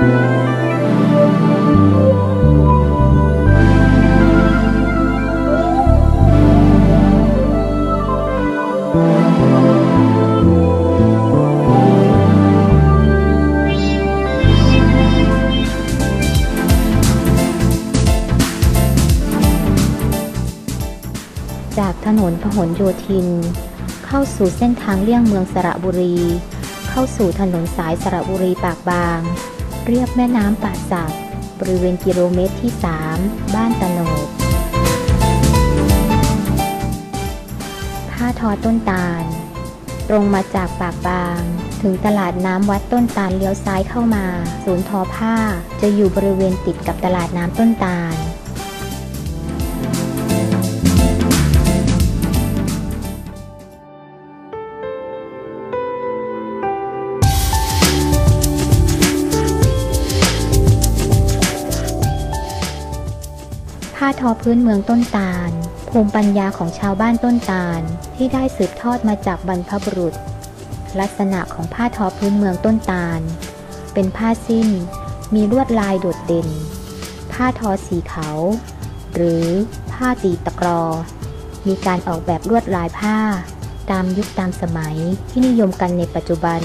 จากถนนพหลโยธิน เข้าสู่เส้นทางเลี่ยงเมืองสระบุรี เข้าสู่ถนนสายสระบุรีปากบาง เรียบแม่น้ำป่าสักบริเวณกิโลเมตรที่ 3 บ้านตะโนดผ้าทอต้นตาล ตรงมาจากปากบาง ถึงตลาดน้ำวัดต้นตาลเลี้ยวซ้ายเข้ามา ศูนย์ทอผ้าจะอยู่บริเวณติดกับตลาดน้ำต้นตาล ผ้าทอพื้นเมืองต้นตาล ภูมิปัญญาของชาวบ้านต้นตาล ที่ได้สืบทอดมาจากบรรพบุรุษ ลักษณะของผ้าทอพื้นเมืองต้นตาล เป็นผ้าสิ้น มีลวดลายโดดเด่น ผ้าทอสีขาวหรือผ้าตีตะกรอ มีการออกแบบลวดลายผ้า ตามยุคตามสมัยที่นิยมกันในปัจจุบัน